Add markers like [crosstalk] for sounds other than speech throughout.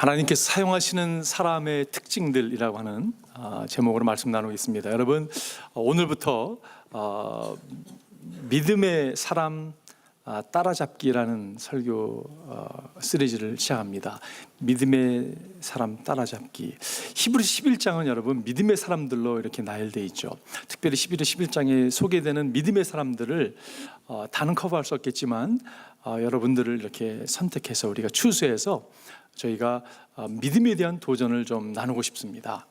하나님께서 사용하시는 사람의 특징들이라고 하는 아, 제목으로 말씀 나누겠습니다. 여러분 어, 오늘부터 어, 믿음의 사람 아, 따라잡기라는 설교 어, 시리즈를 시작합니다. 믿음의 사람 따라잡기. 히브리서 11장은 여러분 믿음의 사람들로 이렇게 나열돼 있죠. 특별히 11월 11장에 소개되는 믿음의 사람들을 어, 다는 커버할 수 없겠지만 어, 여러분들을 이렇게 선택해서 우리가 추수해서 저희가 어, 믿음에 대한 도전을 좀 나누고 싶습니다.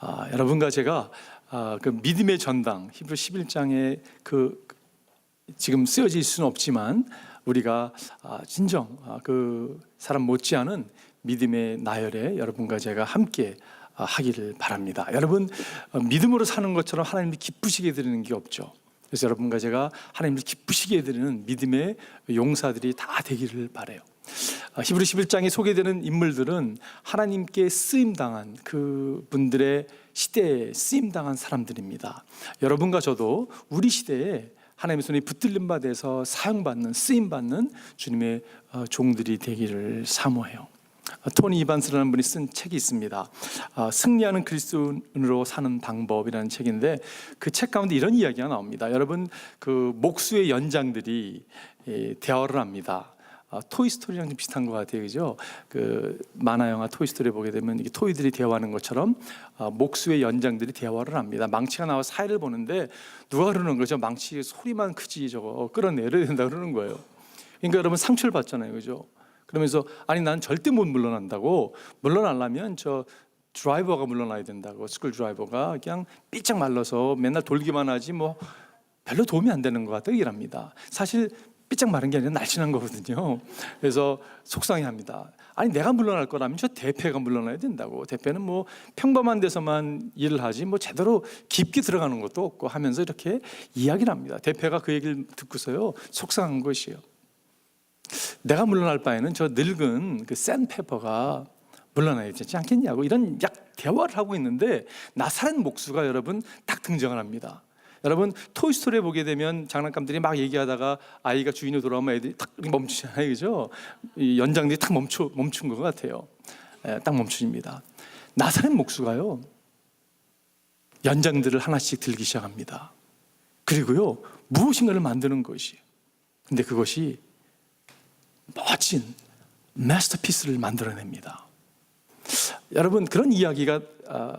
아, 여러분과 제가 아, 그 믿음의 전당 히브리 11장의 그 지금 쓰여질 수는 없지만 우리가 아, 진정 아, 그 사람 못지않은 믿음의 나열에 여러분과 제가 함께 아, 하기를 바랍니다. 여러분 어, 믿음으로 사는 것처럼 하나님이 기쁘시게 드리는 게 없죠. 그래서 여러분과 제가 하나님을 기쁘시게 드리는 믿음의 용사들이 다 되기를 바래요. 아, 히브리 11장에 소개되는 인물들은 하나님께 쓰임 당한 그 분들의 시대에 쓰임 당한 사람들입니다. 여러분과 저도 우리 시대에 하나님의 손에 붙들림 받아서 사용받는 쓰임 받는 주님의 어, 종들이 되기를 사모해요. 어, 토니 이반스라는 분이 쓴 책이 있습니다. 어, 승리하는 그리스도인으로 사는 방법이라는 책인데 그 책 가운데 이런 이야기가 나옵니다. 여러분 그 목수의 연장들이 예, 대화를 합니다. 아, 토이스토리랑 좀 비슷한 것 같아요, 그죠? 그 만화 영화 토이스토리 보게 되면 이게 토이들이 대화하는 것처럼 아, 목수의 연장들이 대화를 합니다. 망치가 나와 사이를 보는데 누가 그러는 거죠? 망치 소리만 크지 저거 끌어내려야 된다 그러는 거예요. 그러니까 여러분 상처를 받잖아요, 그죠? 그러면서 아니 난 절대 못 물러난다고 물러나려면 저 드라이버가 물러나야 된다고 스쿨 드라이버가 그냥 삐짝 말라서 맨날 돌기만 하지 뭐 별로 도움이 안 되는 것 같다 얘기합니다. 사실 삐짝 마른 게 아니라 날씬한 거거든요. 그래서 속상해합니다. 아니 내가 물러날 거라면 저 대패가 물러나야 된다고. 대패는 뭐 평범한 데서만 일을 하지 뭐 제대로 깊게 들어가는 것도 없고 하면서 이렇게 이야기를 합니다. 대패가 그 얘기를 듣고서요 속상한 것이에요. 내가 물러날 바에는 저 늙은 그 샌페퍼가 물러나야 되지 않겠냐고 이런 약 대화를 하고 있는데 나사렛 목수가 여러분 딱 등장을 합니다. 여러분 토이스토리에 보게 되면 장난감들이 막 얘기하다가 아이가 주인이 돌아오면 애들이 탁 멈추잖아요, 그죠? 이 연장들이 탁 멈춰 멈춘 것 같아요. 예, 딱 멈춥니다. 나사렛 목수가요 연장들을 하나씩 들기 시작합니다. 그리고요 무엇인가를 만드는 것이. 근데 그것이 멋진 마스터피스를 만들어냅니다. 여러분 그런 이야기가 아,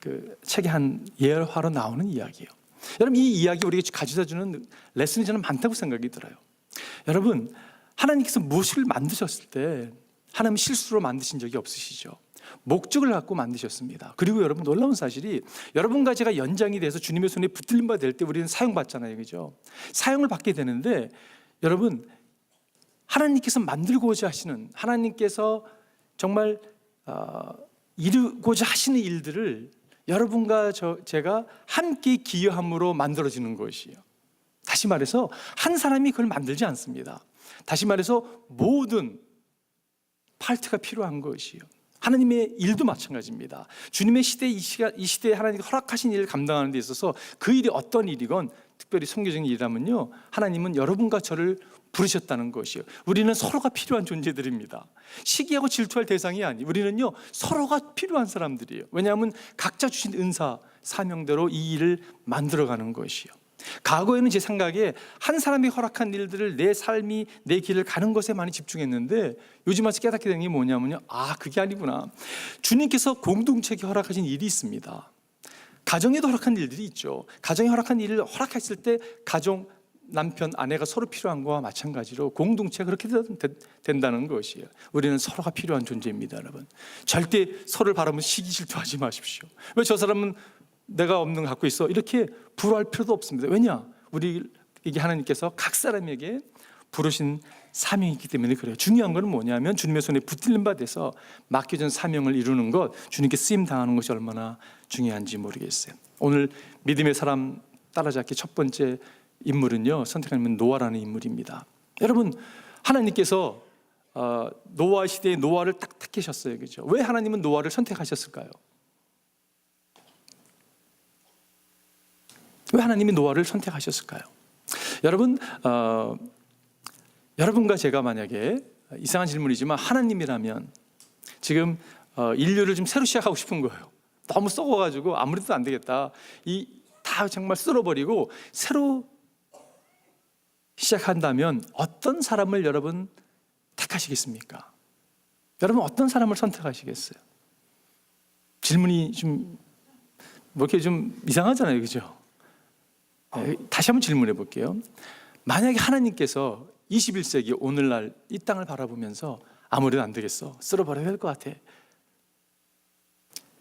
그 책의 한 예화로 나오는 이야기예요. 여러분 이 이야기 우리가 가져다 주는 레슨이 저는 많다고 생각이 들어요. 여러분 하나님께서 무엇을 만드셨을 때 하나님 실수로 만드신 적이 없으시죠. 목적을 갖고 만드셨습니다. 그리고 여러분 놀라운 사실이 여러분과 제가 연장이 돼서 주님의 손에 붙들림 받을 때 우리는 사용받잖아요. 그죠? 사용을 받게 되는데 여러분 하나님께서 만들고자 하시는 하나님께서 정말 어, 이루고자 하시는 일들을 여러분과 저, 제가 함께 기여함으로 만들어지는 것이에요. 다시 말해서 한 사람이 그걸 만들지 않습니다. 다시 말해서 모든 파트가 필요한 것이에요. 하나님의 일도 마찬가지입니다. 주님의 시대 이 시가 이 시대에 하나님이 허락하신 일을 감당하는 데 있어서 그 일이 어떤 일이건 특별히 성교적인 일이라면요. 하나님은 여러분과 저를 부르셨다는 것이요. 우리는 서로가 필요한 존재들입니다. 시기하고 질투할 대상이 아니. 우리는요 서로가 필요한 사람들이에요. 왜냐하면 각자 주신 은사 사명대로 이 일을 만들어가는 것이요. 과거에는 제 생각에 한 사람이 허락한 일들을 내 삶이 내 길을 가는 것에 많이 집중했는데 요즘 와서 깨닫게 된게 뭐냐면요. 아 그게 아니구나. 주님께서 공동체에 허락하신 일이 있습니다. 가정에도 허락한 일들이 있죠. 가정에 허락한 일을 허락했을 때 가정 남편 아내가 서로 필요한 거와 마찬가지로 공동체가 그렇게 된다는 것이에요. 우리는 서로가 필요한 존재입니다, 여러분. 절대 서로를 바라면 시기 질투하지 마십시오. 왜 저 사람은 내가 없는 거 갖고 있어? 이렇게 부러워할 필요도 없습니다. 왜냐? 우리에게 하나님께서 각 사람에게 부르신 사명이 있기 때문에 그래요. 중요한 것은 뭐냐면 주님의 손에 붙들림 받아서 맡겨진 사명을 이루는 것, 주님께 쓰임 당하는 것이 얼마나 중요한지 모르겠어요. 오늘 믿음의 사람 따라잡기 첫 번째 인물은요 선택하면 노아라는 인물입니다. 여러분 하나님께서 어, 노아 시대의 노아를 딱 택하셨어요, 그죠? 왜 하나님은 노아를 선택하셨을까요? 왜 하나님이 노아를 선택하셨을까요? 여러분, 어, 여러분과 제가 만약에 이상한 질문이지만 하나님이라면 지금 어, 인류를 좀 새로 시작하고 싶은 거예요. 너무 썩어가지고 아무래도 안 되겠다. 이 다 정말 쓸어버리고 새로 시작한다면 어떤 사람을 여러분 택하시겠습니까? 여러분 어떤 사람을 선택하시겠어요? 질문이 좀 뭐 이렇게 좀 이상하잖아요, 그죠? 네, 다시 한번 질문해 볼게요. 만약에 하나님께서 21세기 오늘날 이 땅을 바라보면서 아무래도 안 되겠어. 쓸어버려야 할것 같아.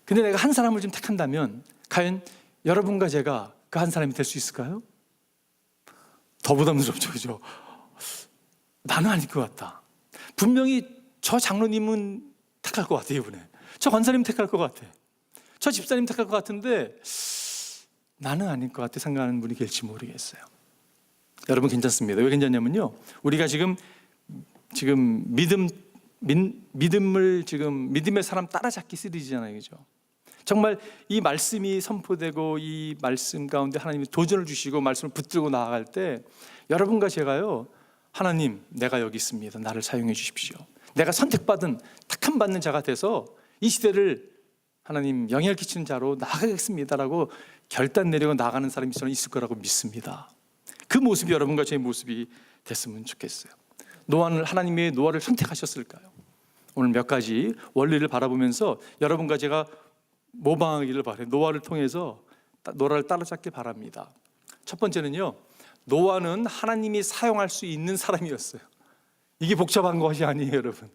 근데 내가 한 사람을 좀 택한다면 과연 여러분과 제가 그 한 사람이 될 수 있을까요? 더 부담스럽죠, 그죠? 나는 아닐 것 같다. 분명히 저 장로님은 택할 것 같아, 이번에. 저 권사님 택할 것 같아. 저 집사님 택할 것 같은데 나는 아닐 것 같아 생각하는 분이 계실지 모르겠어요. 여러분 괜찮습니다. 왜 괜찮냐면요. 우리가 지금 지금 믿음 민, 믿음을 지금 믿음의 사람 따라잡기 시리즈잖아요. 그죠? 정말 이 말씀이 선포되고 이 말씀 가운데 하나님이 도전을 주시고 말씀을 붙들고 나아갈 때 여러분과 제가요. 하나님, 내가 여기 있습니다. 나를 사용해 주십시오. 내가 선택받은 택함 받는 자가 돼서 이 시대를 하나님 영향을 끼치는 자로 나아가겠습니다라고 결단 내리고 나가는 사람이 저는 있을 거라고 믿습니다. 그 모습이 여러분과 제 모습이 됐으면 좋겠어요. 노아는 하나님의 노아를 선택하셨을까요? 오늘 몇 가지 원리를 바라보면서 여러분과 제가 모방하기를 바래요. 노아를 통해서 따- 노아를 따라잡길 바랍니다. 첫 번째는요. 노아는 하나님이 사용할 수 있는 사람이었어요. 이게 복잡한 것이 아니에요, 여러분.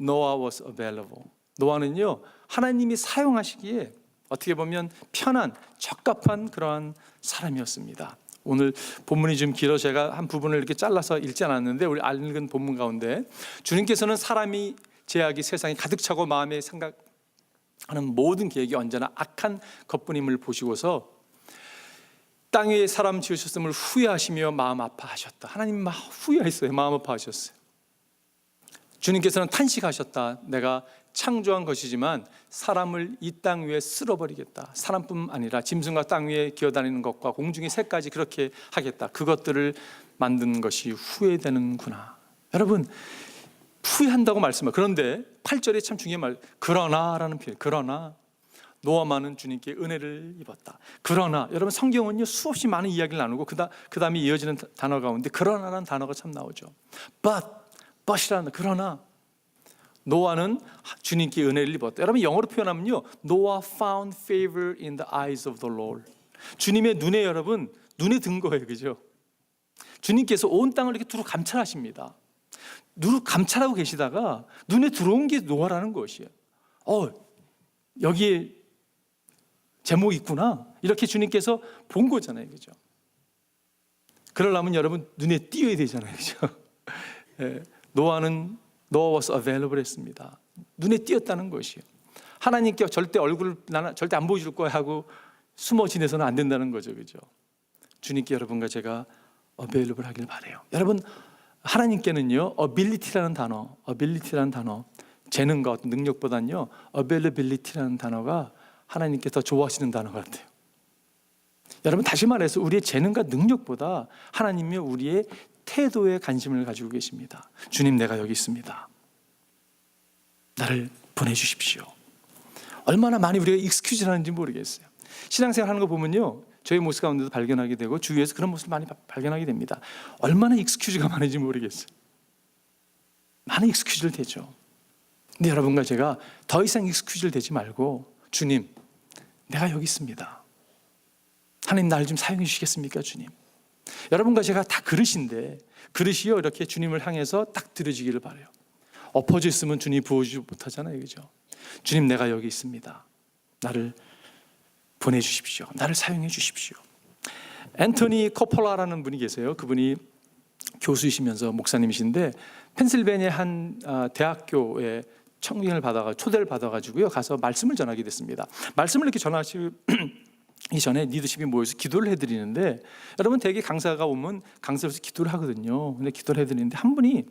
Noah was available. 노아는요 하나님이 사용하시기에 어떻게 보면 편한 적합한 그러한 사람이었습니다. 오늘 본문이 좀 길어 제가 한 부분을 이렇게 잘라서 읽지 않았는데 우리 읽은 본문 가운데 주님께서는 사람이 제약이 세상에 가득 차고 마음에 생각 하는 모든 계획이 언제나 악한 것뿐임을 보시고서 땅 위에 사람 지으셨음을 후회하시며 마음 아파하셨다. 하나님 막 후회했어요. 마음 아파하셨어요. 주님께서는 탄식하셨다. 내가 창조한 것이지만 사람을 이 땅 위에 쓸어버리겠다. 사람뿐 아니라 짐승과 땅 위에 기어다니는 것과 공중의 새까지 그렇게 하겠다. 그것들을 만든 것이 후회되는구나. 여러분 후회한다고 말씀해요. 그런데 8절에 참 중요한 말 그러나라는 표현. 그러나 노아만은 주님께 은혜를 입었다. 그러나 여러분 성경은요 수없이 많은 이야기를 나누고 그다 그다음에 이어지는 단어 가운데 그러나라는 단어가 참 나오죠. But, but이라는 그러나 노아는 주님께 은혜를 입었다. 여러분 영어로 표현하면요, Noah found favor in the eyes of the Lord. 주님의 눈에 여러분 눈에 든 거예요, 그죠? 주님께서 온 땅을 이렇게 두루 감찰하십니다. 두루 감찰하고 계시다가 눈에 들어온 게 노아라는 것이에요. 어, 여기에 제목이 있구나. 이렇게 주님께서 본 거잖아요, 그죠? 그러려면 여러분 눈에 띄어야 되잖아요, 그죠? [laughs] 예, 노아는 노아 was available 했습니다. 눈에 띄었다는 것이에요. 하나님께 절대 얼굴을 나는 절대 안 보여줄 거야 하고 숨어 지내서는 안 된다는 거죠, 그죠? 주님께 여러분과 제가 available 하길 바래요. 여러분 하나님께는요 ability라는 단어, ability라는 단어, 재능과 어떤 능력보다는요 availability라는 단어가 하나님께 더 좋아하시는 단어 같아요. 여러분 다시 말해서 우리의 재능과 능력보다 하나님이 우리의 태도에 관심을 가지고 계십니다. 주님 내가 여기 있습니다. 나를 보내주십시오. 얼마나 많이 우리가 익스큐즈를 하는지 모르겠어요. 신앙생활 하는 거 보면요. 저희 모습 가운데도 발견하게 되고 주위에서 그런 모습을 많이 바- 발견하게 됩니다. 얼마나 익스큐즈가 많은지 모르겠어요. 많은 익스큐즈를 대죠. 근데 여러분과 제가 더 이상 익스큐즈를 대지 말고 주님, 내가 여기 있습니다. 하나님 나를 좀 사용해 주시겠습니까, 주님? 여러분과 제가 다 그릇인데 그릇이요 이렇게 주님을 향해서 딱 들여지기를 바래요. 엎어져 있으면 주님이 부어주지 못하잖아요, 그죠? 주님 내가 여기 있습니다. 나를 보내주십시오. 나를 사용해 주십시오. 앤토니 코폴라라는 분이 계세요. 그분이 교수이시면서 목사님이신데 펜실베니아 한 아, 대학교에 청빙을 받아가 초대를 받아가지고요 가서 말씀을 전하게 됐습니다. 말씀을 이렇게 전하시 이 [clears throat] 전에 리더십이 모여서 기도를 해드리는데 여러분 대개 강사가 오면 강사로서 기도를 하거든요. 근데 기도를 해드리는데 한 분이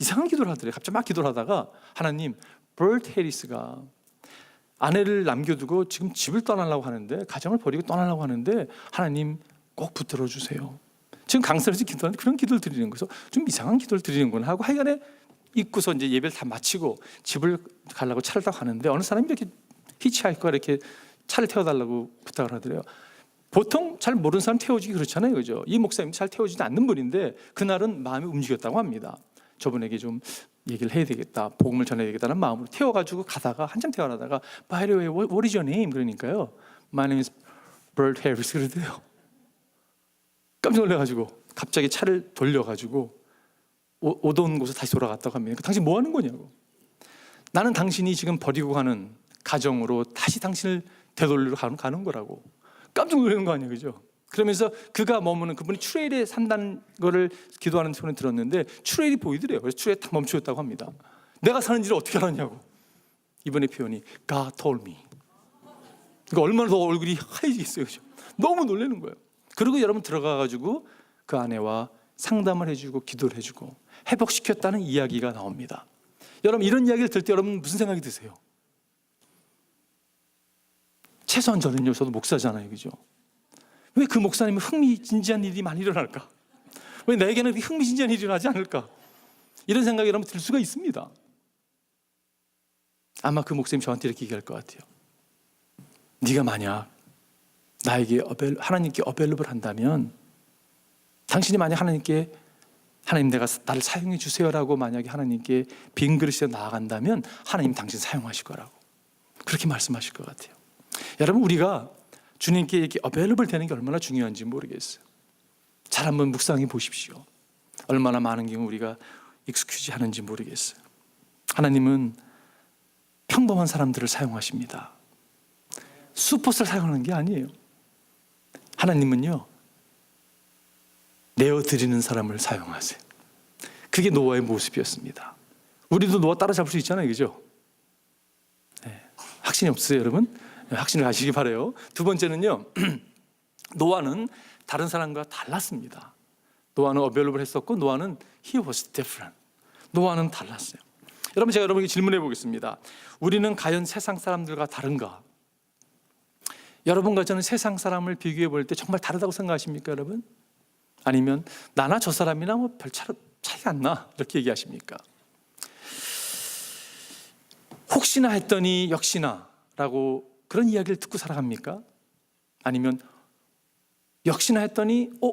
이상한 기도를 하더래요. 갑자기 막 기도를 하다가 하나님 버트 해리스가 아내를 남겨두고 지금 집을 떠나려고 하는데 가정을 버리고 떠나려고 하는데 하나님 꼭 붙들어 주세요. 지금 강사로서 기도하는데 그런 기도를 드리는 거죠. 좀 이상한 기도를 드리는구나 하고 하여간에 입고서 이제 예배를 다 마치고 집을 가려고 차를 타고 가는데 어느 사람이 이렇게 히치하이커가 이렇게 차를 태워달라고 부탁을 하더래요. 보통 잘 모르는 사람 태워주기 그렇잖아요, 그죠? 이 목사님 잘 태워주지 않는 분인데 그날은 마음이 움직였다고 합니다. 저분에게 좀 얘기를 해야 되겠다, 복음을 전해야 되겠다는 마음으로 태워가지고 가다가 한참 태워가다가 By the way, what is your name? 그러니까요, My name is Bert Harris 그러대요. 깜짝 놀라가지고 갑자기 차를 돌려가지고 오- 오던 곳에 다시 돌아갔다고 합니다. 그러니까 당신 뭐 하는 거냐고. 나는 당신이 지금 버리고 가는 가정으로 다시 당신을 되돌리러 가는, 가는 거라고. 깜짝 놀라는 거 아니에요, 그죠? 그러면서 그가 머무는 그분이 추레일에 산다는 거를 기도하는 소리 들었는데 추레일이 보이더래요. 그래서 추레일 딱 멈추었다고 합니다. 내가 사는지를 어떻게 알았냐고. 이번의 표현이 God told me. 그러니까 얼마나 더 얼굴이 하얘지겠어요, 그죠? 너무 놀라는 거예요. 그리고 여러분 들어가 가지고 그 아내와 상담을 해주고 기도를 해주고 회복시켰다는 이야기가 나옵니다. 여러분 이런 이야기를 들 때 여러분 무슨 생각이 드세요? 최소한 저는요, 저도 목사잖아요, 그죠? 왜 그 목사님은 흥미진진한 일이 많이 일어날까? 왜 나에게는 흥미진진한 일이 일어나지 않을까? 이런 생각이 여러분 들 수가 있습니다. 아마 그 목사님 저한테 이렇게 얘기할 것 같아요. 네가 만약 나에게 어벨, 하나님께 어벨러블 한다면 당신이 만약 하나님께 하나님 내가 나를 사용해 주세요라고 만약에 하나님께 빈 그릇에 나아간다면 하나님 당신 사용하실 거라고 그렇게 말씀하실 것 같아요. 여러분 우리가 주님께 이렇게 어벨러블 되는 게 얼마나 중요한지 모르겠어요. 잘 한번 묵상해 보십시오. 얼마나 많은 경우 우리가 익스큐지 하는지 모르겠어요. 하나님은 평범한 사람들을 사용하십니다. 수포스를 사용하는 게 아니에요. 하나님은요, 내어드리는 사람을 사용하세요. 그게 노아의 모습이었습니다. 우리도 노아 따라잡을 수 있잖아요, 그죠? 네. 확신이 없으세요, 여러분? 네, 확신을 가시기 바래요. 두 번째는요, [clears throat] 노아는 다른 사람과 달랐습니다. 노아는 어벨로블 했었고, 노아는 he was different. 노아는 달랐어요. 여러분, 제가 여러분에게 질문해 보겠습니다. 우리는 과연 세상 사람들과 다른가? 여러분과 저는 세상 사람을 비교해 볼 때 정말 다르다고 생각하십니까, 여러분? 아니면 나나 저 사람이나 뭐 별 차이가 안 나. 이렇게 얘기하십니까? 혹시나 했더니 역시나라고 그런 이야기를 듣고 살아갑니까? 아니면 역시나 했더니 어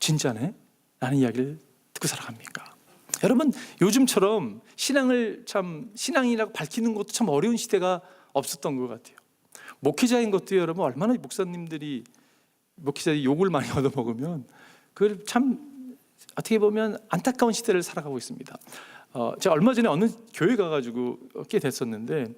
진짜네? 라는 이야기를 듣고 살아갑니까? 여러분 요즘처럼 신앙을 참 신앙이라고 밝히는 것도 참 어려운 시대가 없었던 것 같아요. 목회자인 것도 여러분 얼마나 목사님들이 목회자들이 욕을 많이 [laughs] 얻어 먹으면 그걸 참 어떻게 보면 안타까운 시대를 살아가고 있습니다. 어, 제가 얼마 전에 어느 교회 가가지고 꽤 됐었는데 어,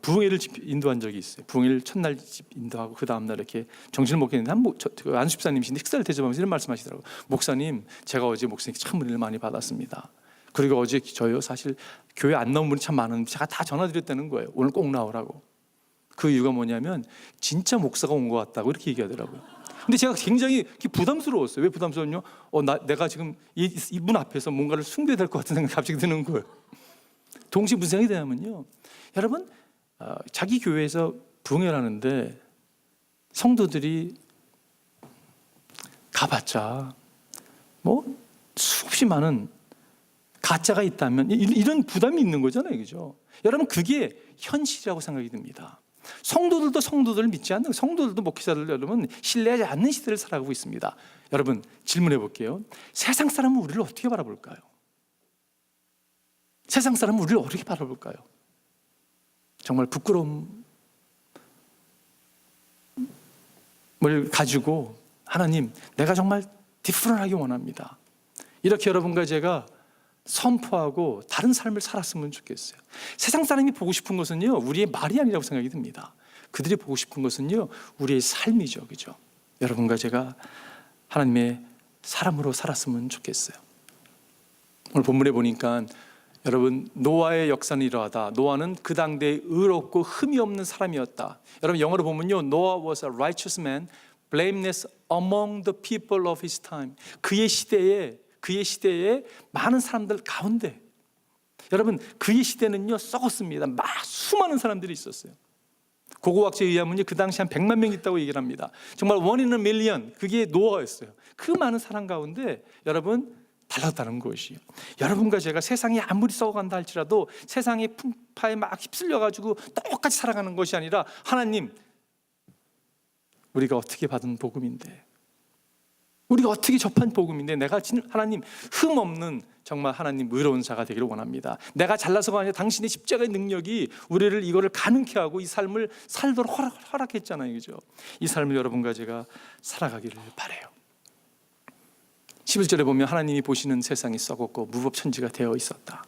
부흥회를 집- 인도한 적이 있어요. 부흥회를 첫날 집 인도하고 그 다음 날 이렇게 정신을 목- 저- 그 안수집사님이신데 식사를 대접하면서 이런 말씀하시더라고요. 목사님, 제가 어제 목사님께 참 은혜를 많이 받았습니다. 그리고 어제 저요 사실 교회 안 나온 분이 참 많은데 제가 다 전화드렸다는 거예요. 오늘 꼭 나오라고. 그 이유가 뭐냐면 진짜 목사가 온 것 같다고 이렇게 얘기하더라고요. 근데 제가 굉장히 부담스러웠어요. 왜 부담스러웠냐? 어, 나, 내가 지금 이, 이분 앞에서 뭔가를 숨겨야 될 것 같은 생각이 갑자기 드는 거예요. 동시에 무슨 생각이 드냐면요. 여러분, 어, 자기 교회에서 부흥회를 하는데 성도들이 가봤자 뭐 수없이 많은 가짜가 있다면 이- 이런 부담이 있는 거잖아요. 그죠? 여러분, 그게 현실이라고 생각이 듭니다. 성도들도 성도들을 믿지 않는 성도들도 목회자들 여러분 신뢰하지 않는 시대를 살아가고 있습니다. 여러분 질문해 볼게요. 세상 사람은 우리를 어떻게 바라볼까요? 세상 사람은 우리를 어떻게 바라볼까요? 정말 부끄러움을 가지고 하나님, 내가 정말 디프런하게 원합니다. 이렇게 여러분과 제가 선포하고 다른 삶을 살았으면 좋겠어요. 세상 사람이 보고 싶은 것은요, 우리의 말이 아니라고 생각이 듭니다. 그들이 보고 싶은 것은요, 우리의 삶이죠. 그죠? 여러분과 제가 하나님의 사람으로 살았으면 좋겠어요. 오늘 본문에 보니까 여러분 노아의 역사는 이러하다. 노아는 그 당대에 의롭고 흠이 없는 사람이었다. 여러분 영어로 보면요, Noah was a righteous man, blameless among the people of his time. 그의 시대에 그의 시대에 많은 사람들 가운데 여러분 그의 시대는요 썩었습니다. 막 수많은 사람들이 있었어요. 고고학자에 의하면요 그 당시 한 100만 명 있다고 얘기를 합니다. 정말 원인은 밀리언 그게 노아였어요. 그 많은 사람 가운데 여러분 달랐다는 것이요. 여러분과 제가 세상이 아무리 썩어간다 할지라도 세상의 풍파에 막 휩쓸려 가지고 똑같이 살아가는 것이 아니라 하나님 우리가 어떻게 받은 복음인데 우리가 어떻게 접한 복음인데 내가 진 하나님 흠 없는 정말 하나님 의로운 자가 되기를 원합니다. 내가 잘나서가 아니라 당신의 십자가의 능력이 우리를 이거를 가능케 하고 이 삶을 살도록 허락, 허락했잖아요. 그죠? 이 삶을 여러분과 제가 살아가기를 바래요. 11절에 보면 하나님이 보시는 세상이 썩었고 무법천지가 되어 있었다.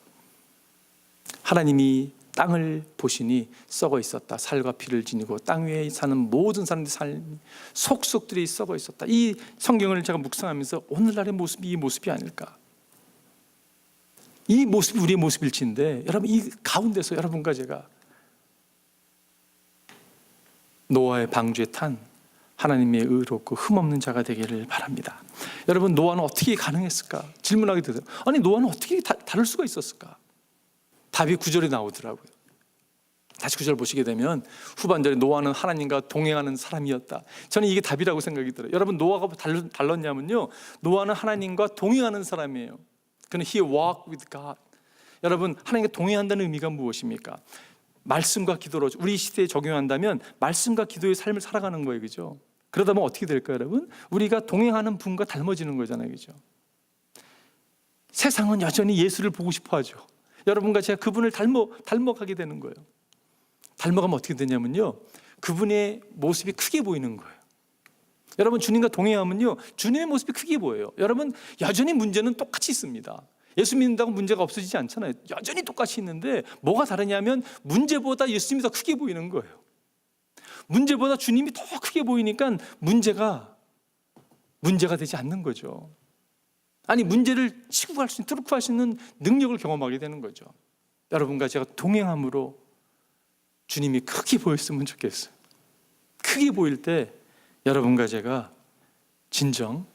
하나님이 땅을 보시니 썩어 있었다. 살과 피를 지니고 땅 위에 사는 모든 사람들의 삶이 속속들이 썩어 있었다. 이 성경을 제가 묵상하면서 오늘날의 모습이 이 모습이 아닐까. 이 모습이 우리의 모습일지인데 여러분 이 가운데서 여러분과 제가 노아의 방주에 탄 하나님의 의롭고 흠없는 자가 되기를 바랍니다. 여러분 노아는 어떻게 가능했을까? 질문하게 되세요. 아니 노아는 어떻게 다, 다를 수가 있었을까? 답이 구절에 나오더라고요. 다시 구절 보시게 되면 후반절에 노아는 하나님과 동행하는 사람이었다. 저는 이게 답이라고 생각이 들어요. 여러분 노아가 달- 달랐냐면요. 노아는 하나님과 동행하는 사람이에요. 그는 he walked with God. 여러분 하나님과 동행한다는 의미가 무엇입니까? 말씀과 기도로 우리 시대에 적용한다면 말씀과 기도의 삶을 살아가는 거예요. 그죠? 그러다 보면 어떻게 될까요, 여러분? 우리가 동행하는 분과 닮아지는 거잖아요. 그죠? 세상은 여전히 예수를 보고 싶어 하죠. 여러분과 제가 그분을 닮아 닮아가게 되는 거예요. 닮아가면 어떻게 되냐면요. 그분의 모습이 크게 보이는 거예요. 여러분 주님과 동행하면요. 주님의 모습이 크게 보여요. 여러분 여전히 문제는 똑같이 있습니다. 예수 믿는다고 문제가 없어지지 않잖아요. 여전히 똑같이 있는데 뭐가 다르냐면 문제보다 예수님이 더 크게 보이는 거예요. 문제보다 주님이 더 크게 보이니까 문제가 문제가 되지 않는 거죠. 아니 문제를 치고 갈 수 있는 뚫고 갈수 있는 능력을 경험하게 되는 거죠. 여러분과 제가 동행함으로 주님이 크게 보였으면 좋겠어요. 크게 보일 때 여러분과 제가 진정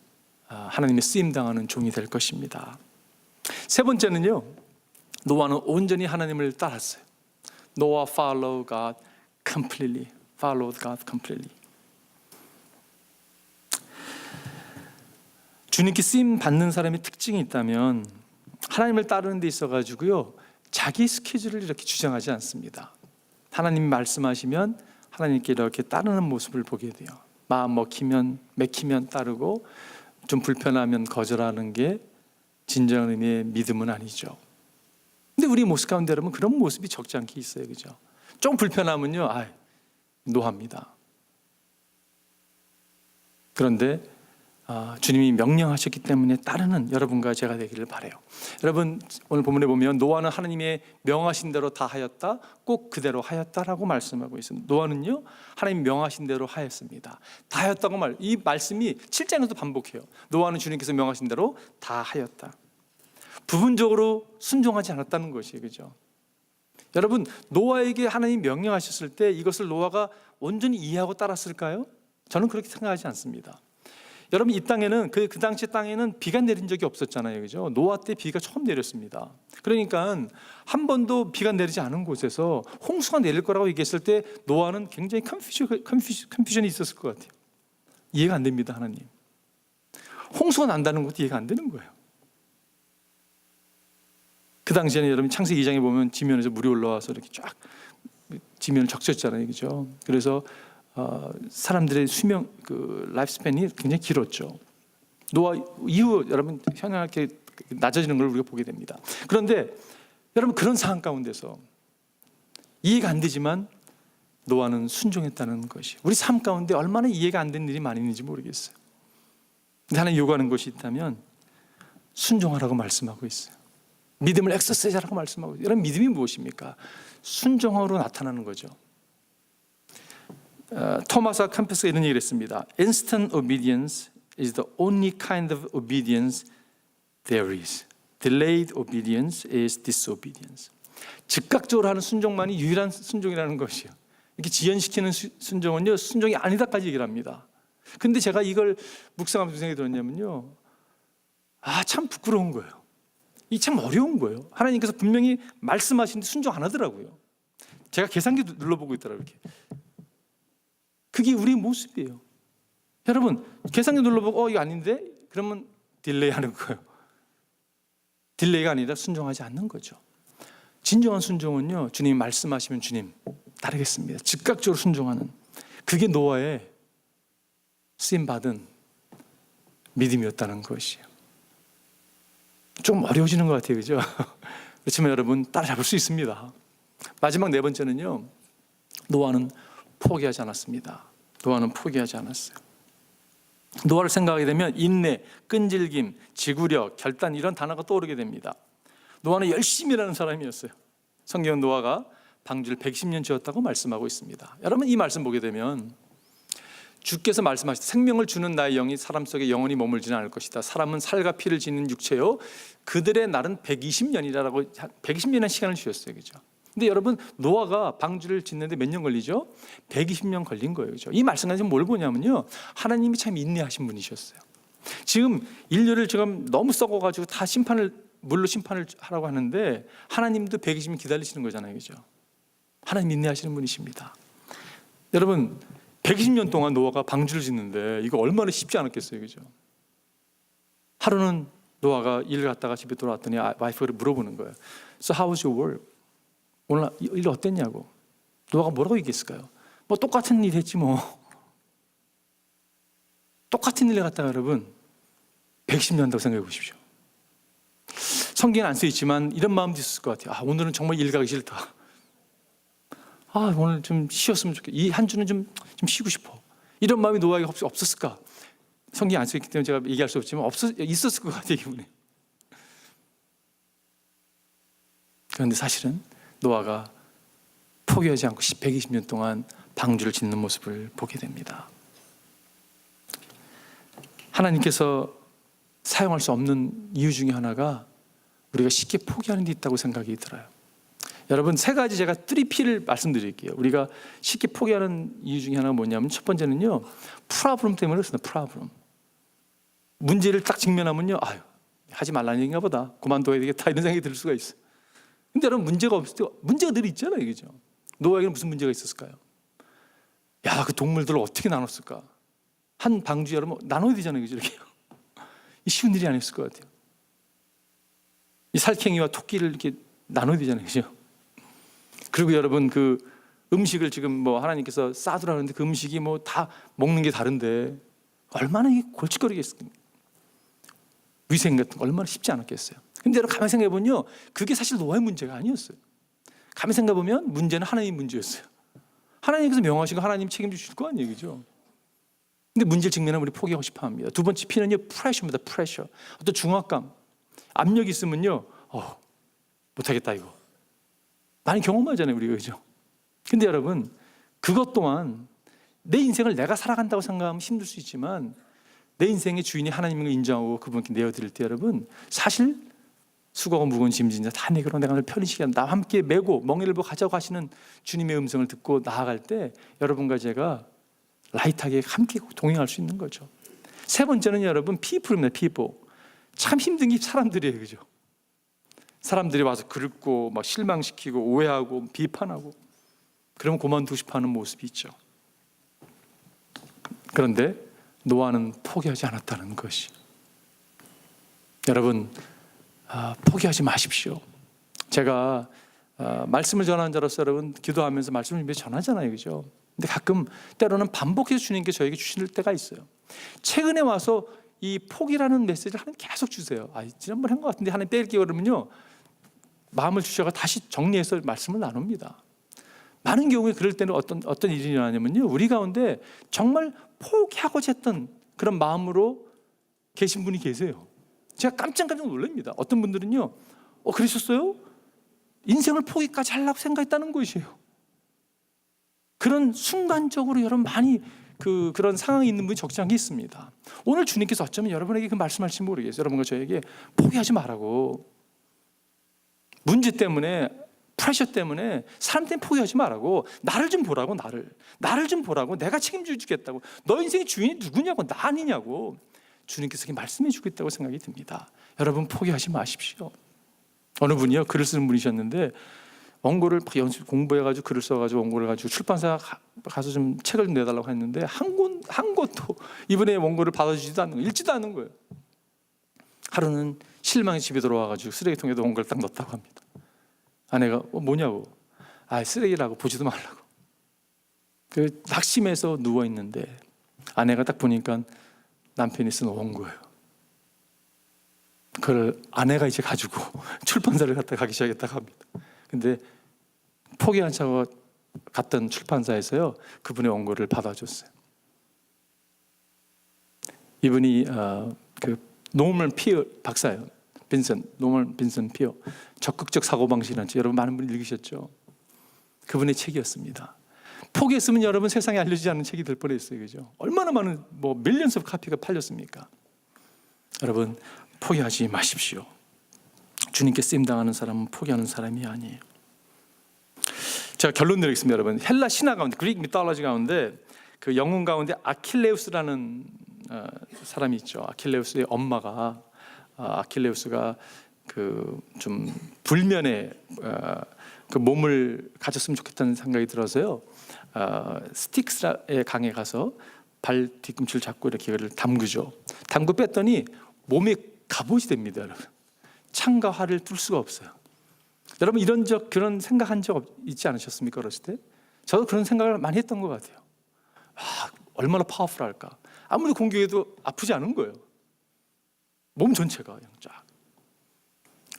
아, 하나님의 쓰임 당하는 종이 될 것입니다. 세 번째는요. 노아는 온전히 하나님을 따랐어요. 노아 follow God completely. Followed God completely. 주님께 쓰임 받는 사람의 특징이 있다면 하나님을 따르는 데 있어 가지고요. 자기 스케줄을 이렇게 주장하지 않습니다. 하나님 말씀하시면 하나님께 이렇게 따르는 모습을 보게 돼요. 마음 먹히면 맥히면 따르고 좀 불편하면 거절하는 게 진정 의미의 믿음은 아니죠. 근데 우리 모습 가운데 여러분 그런 모습이 적지 않게 있어요. 그죠? 좀 불편하면요. 아, 노합니다. 그런데 아, 주님이 명령하셨기 때문에 따르는 여러분과 제가 되기를 바래요. 여러분 오늘 본문에 보면 노아는 하나님의 명하신 대로 다 하였다, 꼭 그대로 하였다라고 말씀하고 있습니다. 노아는요 하나님 명하신 대로 하였습니다. 다 하였다고 말. 이 말씀이 7장에서도 반복해요. 노아는 주님께서 명하신 대로 다 하였다. 부분적으로 순종하지 않았다는 것이에요, 그죠? 여러분 노아에게 하나님 명령하셨을 때 이것을 노아가 온전히 이해하고 따랐을까요? 저는 그렇게 생각하지 않습니다. 여러분 이 땅에는 그, 그 당시 땅에는 비가 내린 적이 없었잖아요, 그죠? 노아 때 비가 처음 내렸습니다. 그러니까 한 번도 비가 내리지 않은 곳에서 홍수가 내릴 거라고 얘기했을 때 노아는 굉장히 컨퓨전, 컨퓨전, 컨퓨전이 있었을 것 같아요. 이해가 안 됩니다, 하나님. 홍수가 난다는 것도 이해가 안 되는 거예요. 그 당시에는 여러분 창세기 2장에 보면 지면에서 물이 올라와서 이렇게 쫙 지면을 적셨잖아요, 그죠? 그래서 어, 사람들의 수명 그 라이프 스팬이 굉장히 길었죠. 노아 이후 여러분 현황하게 낮아지는 걸 우리가 보게 됩니다. 그런데 여러분 그런 상황 가운데서 이해가 안 되지만 노아는 순종했다는 것이 우리 삶 가운데 얼마나 이해가 안 되는 일이 많이 있는지 모르겠어요. 하나님 요구하는 것이 있다면 순종하라고 말씀하고 있어요. 믿음을 엑서사이즈하라고 말씀하고. 여러분 믿음이 무엇입니까? 순종으로 나타나는 거죠. 어, 토마스 캠퍼스가 이런 얘기를 했습니다. Instant obedience is the only kind of obedience there is. Delayed obedience is disobedience. 즉각적으로 하는 순종만이 유일한 순종이라는 것이요. 이렇게 지연시키는 수- 순종은요 순종이 아니다까지 얘기를 합니다. 근데 제가 이걸 묵상하면서 생각이 들었냐면요, 아 참 부끄러운 거예요. 이 참 어려운 거예요. 하나님께서 분명히 말씀하시는데 순종 안 하더라고요. 제가 계산기 눌러보고 있더라고요. 이렇게. 그게 우리의 모습이에요. 여러분 계산기 눌러보고 어 이거 아닌데 그러면 딜레이 하는 거예요. 딜레이가 아니라 순종하지 않는 거죠. 진정한 순종은요. 주님이 말씀하시면 주님 따르겠습니다. 즉각적으로 순종하는 그게 노아의 쓰임 받은 믿음이었다는 것이에요. 좀 어려워지는 것 같아요, 그죠? [laughs] 그렇지만 여러분 따라잡을 수 있습니다. 마지막 네 번째는요. 노아는 포기하지 않았습니다. 노아는 포기하지 않았어요. 노아를 생각하게 되면 인내, 끈질김, 지구력, 결단 이런 단어가 떠오르게 됩니다. 노아는 열심히 일하는 사람이었어요. 성경 노아가 방주를 110년 지었다고 말씀하고 있습니다. 여러분 이 말씀 보게 되면 주께서 말씀하실 때 생명을 주는 나의 영이 사람 속에 영원히 머물지는 않을 것이다. 사람은 살과 피를 짓는 육체요. 그들의 날은 120년이라고 120년의 시간을 주셨어요. 그죠? 근데 여러분 노아가 방주를 짓는데 몇 년 걸리죠? 120년 걸린 거예요. 그죠? 이 말씀 가지고 뭘 보냐면요. 하나님이 참 인내하신 분이셨어요. 지금 인류를 지금 너무 썩어 가지고 다 심판을 물로 심판을 하라고 하는데 하나님도 120년 기다리시는 거잖아요. 그죠? 하나님 인내하시는 분이십니다. 여러분 120년 동안 노아가 방주를 짓는데 이거 얼마나 쉽지 않았겠어요. 그죠? 하루는 노아가 일 갔다가 집에 돌아왔더니 아, 와이프가 물어보는 거예요. So how was your work? 오늘 일 어땠냐고. 노아가 뭐라고 얘기했을까요? 뭐 똑같은 일 했지 뭐. 똑같은 일을 갖다가 여러분 110년 한다고 생각해 보십시오. 성경은 안써 있지만 이런 마음도 있을 것 같아요. 아, 오늘은 정말 일 가기 싫다. 아, 오늘 좀 쉬었으면 좋겠다. 이 한 주는 좀, 좀 쉬고 싶어. 이런 마음이 노아에게 없- 없었을까? 성경이 안써 있기 때문에 제가 얘기할 수 없지만 없었, 있었을 것 같아요, 기분에. 그런데 사실은 노아가 포기하지 않고 120년 동안 방주를 짓는 모습을 보게 됩니다. 하나님께서 사용할 수 없는 이유 중에 하나가 우리가 쉽게 포기하는 데 있다고 생각이 들어요. 여러분 세 가지 제가 3P를 말씀드릴게요. 우리가 쉽게 포기하는 이유 중에 하나가 뭐냐면 첫 번째는요. 프라브럼 때문에 그렇습니다. 프라브럼. 문제를 딱 직면하면요. 아유, 하지 말라는 얘기인가 보다. 그만둬야 되겠다 이런 생각이 들 수가 있어요. 근데 여러분 문제가 없을 때 문제가 늘 있잖아요. 그죠? 노아에게는 무슨 문제가 있었을까요? 야, 그 동물들을 어떻게 나눴을까? 한 방주 여러분 나눠야 되잖아요. 그죠? 이렇게. 이 쉬운 일이 아니었을 것 같아요. 이 살쾡이와 토끼를 이렇게 나눠야 되잖아요. 그죠? 그리고 여러분 그 음식을 지금 뭐 하나님께서 싸두라는데 그 음식이 뭐 다 먹는 게 다른데 얼마나 이 골칫거리겠습니까? 위생 같은 거 얼마나 쉽지 않았겠어요. 근데 여러분 가만히 생각해 보면요. 그게 사실 노아의 문제가 아니었어요. 가만히 생각해 보면 문제는 하나님 문제였어요. 하나님께서 명하시고 하나님 책임져 주실 거 아니에요. 그죠? 근데 문제를 직면하면 우리 포기하고 싶어 합니다. 두 번째 P는요, 프레셔입니다. 프레셔. 어떤 중압감, 압력이 있으면요, 어, 못하겠다 이거. 많이 경험하잖아요, 우리가 그죠? 근데 여러분, 그것 또한 내 인생을 내가 살아간다고 생각하면 힘들 수 있지만 내 인생의 주인이 하나님을 인정하고 그분께 내어드릴 때 여러분 사실 수고가 무거운 짐진 자 다 내게로 내가 늘 편히 시간 나와 함께 메고 멍에를 보 가자고 하시는 주님의 음성을 듣고 나아갈 때 여러분과 제가 라이트하게 함께 동행할 수 있는 거죠. 세 번째는 여러분 피플입니다. 피보. 참 힘든 게 사람들이에요. 그죠? 사람들이 와서 긁고 막 실망시키고 오해하고 비판하고 그만두고 싶어 하는 모습이 있죠. 그런데 노아는 포기하지 않았다는 것이. 여러분 아, 포기하지 마십시오. 제가 아, 말씀을 전하는 자로서 여러분 기도하면서 말씀을 전하잖아요, 그죠? 근데 가끔 때로는 반복해서 주님께 저에게 주실 때가 있어요. 최근에 와서 이 포기라는 메시지를 하나님 계속 주세요. 아, 지난번 한것 같은데 하나님 뺄게 그러면요. 마음을 주셔가 다시 정리해서 말씀을 나눕니다. 많은 경우에 그럴 때는 어떤 어떤 일이 일어나냐면요. 우리 가운데 정말 포기하고자 했던 그런 마음으로 계신 분이 계세요. 제가 깜짝깜짝 놀랍니다. 어떤 분들은요. 어, 그러셨어요? 인생을 포기까지 하려고 생각했다는 것이에요. 그런 순간적으로 여러분 많이 그 그런 상황이 있는 분이 적지 않게 있습니다. 오늘 주님께서 어쩌면 여러분에게 그 말씀할지 모르겠어요. 여러분과 저에게 포기하지 말라고. 문제 때문에 프레셔 때문에 사람 때문에 포기하지 말라고. 나를 좀 보라고 나를. 나를 좀 보라고. 내가 책임져 주겠다고. 너 인생의 주인이 누구냐고 나 아니냐고. 주님께서 말씀해 주겠다고 생각이 듭니다. 여러분 포기하지 마십시오. 어느 분이요? 글을 쓰는 분이셨는데 원고를 막 연습 공부해가지고 글을 써가지고 원고를 가지고 출판사 가- 가서 좀 책을 좀 내달라고 했는데 한권한 권도 이번에 원고를 받아주지도 않는 거 읽지도 않는 거예요. 하루는 실망이 집에 들어와가지고 쓰레기통에다 온걸딱 넣었다고 합니다. 아내가 어, 뭐냐고. 아 쓰레기라고 보지도 말라고. 그 낙심해서 누워 있는데 아내가 딱 보니까 남편이 쓴 원고예요. 그걸 아내가 이제 가지고 [laughs] 출판사를 갖다 가기 시작했다고 합니다. 근데 포기한 차가 갔던 출판사에서요 그분의 원고를 받아줬어요. 이분이 어, 그 노멀 피어 박사예요. 빈슨 노멀 빈슨 피어 적극적 사고 방식이라는 책 여러분 많은 분이 읽으셨죠. 그분의 책이었습니다. 포기했으면 여러분 세상에 알려지지 않은 책이 될 뻔했어요, 그죠? 얼마나 많은 뭐 밀리언스 카피가 팔렸습니까? 여러분 포기하지 마십시오. 주님께 쓰임 당하는 사람은 포기하는 사람이 아니에요. 제가 결론 내리겠습니다, 여러분. 헬라 신화 가운데 그릭 미탈러지 가운데 그 영웅 가운데 아킬레우스라는 어, 사람이 있죠. 아킬레우스의 엄마가 아, 아킬레우스가 그 좀 불면의 어, 그 몸을 가졌으면 좋겠다는 생각이 들어서요. 어, 스틱스의 강에 가서 발 뒤꿈치를 잡고 이렇게 그를 담그죠. 담그 뺐더니 몸에 갑옷이 됩니다, 여러분. 창과 활을 뚫을 수가 없어요. 여러분 이런 적 그런 생각한 적 없- 있지 않으셨습니까 어렸을 때? 저도 그런 생각을 많이 했던 것 같아요. 아, 얼마나 파워풀할까? 아무리 공격해도 아프지 않은 거예요. 몸 전체가 그냥 쫙.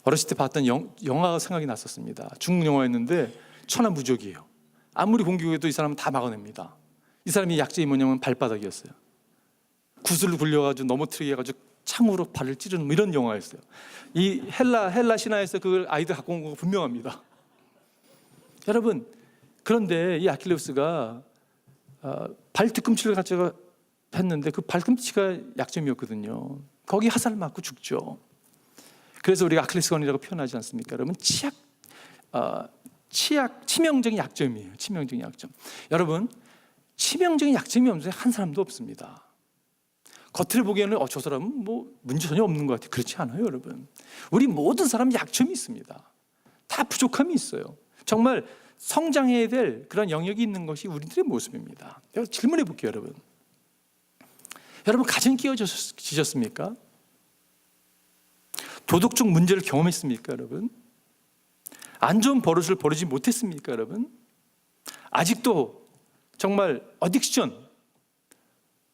어렸을 때 봤던 영, 영화가 생각이 났었습니다. 중국 영화였는데 천하무적이에요. 아무리 공격해도 이 사람은 다 막아냅니다. 이 사람이 약점이 뭐냐면 발바닥이었어요. 구슬로 굴려가지고 넘어뜨리게 해가지고 창으로 발을 찌르는 뭐 이런 영화였어요. 이 헬라 헬라 신화에서 그걸 아이들 갖고 온 거 분명합니다. [laughs] 여러분 그런데 이 아킬레우스가 어, 발 뒤꿈치를 가져가 했는데 그 발꿈치가 약점이었거든요. 거기 화살 맞고 죽죠. 그래서 우리가 아킬레스건이라고 표현하지 않습니까? 여러분 치약 어, 치약 치명적인 약점이에요. 치명적인 약점. 여러분 치명적인 약점이 없는 한 사람도 없습니다. 겉으로 보기에는 어, 저 사람은 뭐 문제 전혀 없는 것 같아요. 그렇지 않아요, 여러분. 우리 모든 사람 약점이 있습니다. 다 부족함이 있어요. 정말 성장해야 될 그런 영역이 있는 것이 우리들의 모습입니다. 질문해 볼게요, 여러분. 여러분 가정 끼어지셨습니까? 도덕적 문제를 경험했습니까, 여러분? 안 좋은 버릇을 버리지 못했습니까, 여러분? 아직도 정말 어딕션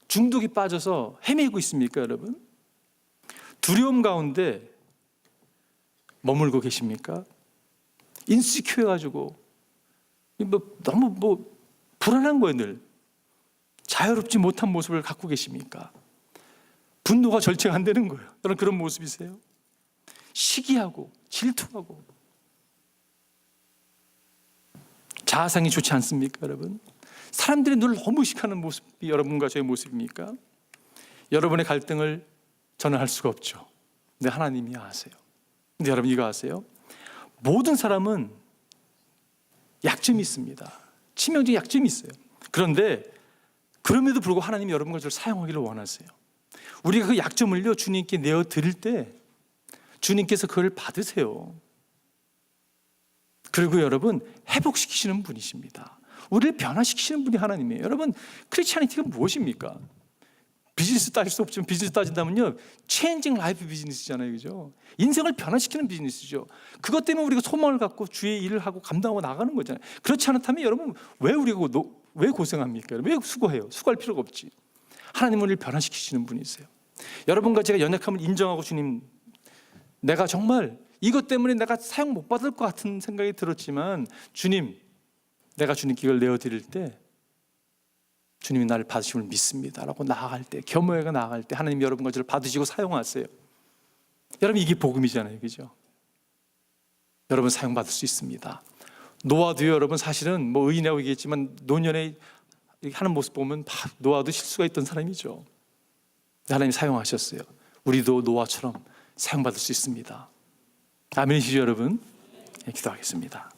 중독이 빠져서 헤매고 있습니까, 여러분? 두려움 가운데 머물고 계십니까? 인시큐 해 가지고 뭐 너무 뭐 불안한 거예요, 늘. 자유롭지 못한 모습을 갖고 계십니까? 분노가 절제가 안 되는 거예요. 여러분 그런 모습이세요? 시기하고 질투하고 자아상이 좋지 않습니까, 여러분? 사람들이 늘 너무 의식하는 모습이 여러분과 저의 모습입니까? 여러분의 갈등을 저는 할 수가 없죠. 근데 하나님이 아세요. 근데 여러분 이거 아세요? 모든 사람은 약점이 있습니다. 치명적인 약점이 있어요. 그런데 그럼에도 불구하고 하나님이 여러분과 저를 사용하기를 원하세요. 우리가 그 약점을요 주님께 내어 드릴 때 주님께서 그걸 받으세요. 그리고 여러분 회복시키시는 분이십니다. 우리를 변화시키시는 분이 하나님이에요. 여러분 크리스찬이티가 무엇입니까? 비즈니스 따질 수 없지만 비즈니스 따진다면요 체인징 라이프 비즈니스잖아요, 그죠? 인생을 변화시키는 비즈니스죠. 그것 때문에 우리가 소망을 갖고 주의 일을 하고 감당하고 나가는 거잖아요. 그렇지 않다면 여러분 왜 우리가 노- 왜 고생합니까? 왜 수고해요? 수고할 필요가 없지. 우리를 변화시키시는 분이세요. 여러분과 제가 연약함을 인정하고 주님, 내가 정말 이것 때문에 내가 사용 못 받을 것 같은 생각이 들었지만 주님, 내가 주님께 이걸 내어드릴 때 주님이 나를 받으심을 믿습니다라고 나아갈 때 겸허해가 나아갈 때 하나님 여러분과 저를 받으시고 사용하세요. 여러분 이게 복음이잖아요, 그죠? 여러분 사용 받을 수 있습니다. 노아도요, 여러분 사실은 뭐 의인이라고 얘기했지만 노년에 하는 모습 보면 막 노아도 실수가 있던 사람이죠. 하나님 사용하셨어요. 우리도 노아처럼 사용받을 수 있습니다. 아멘이시죠, 여러분? 네, 기도하겠습니다.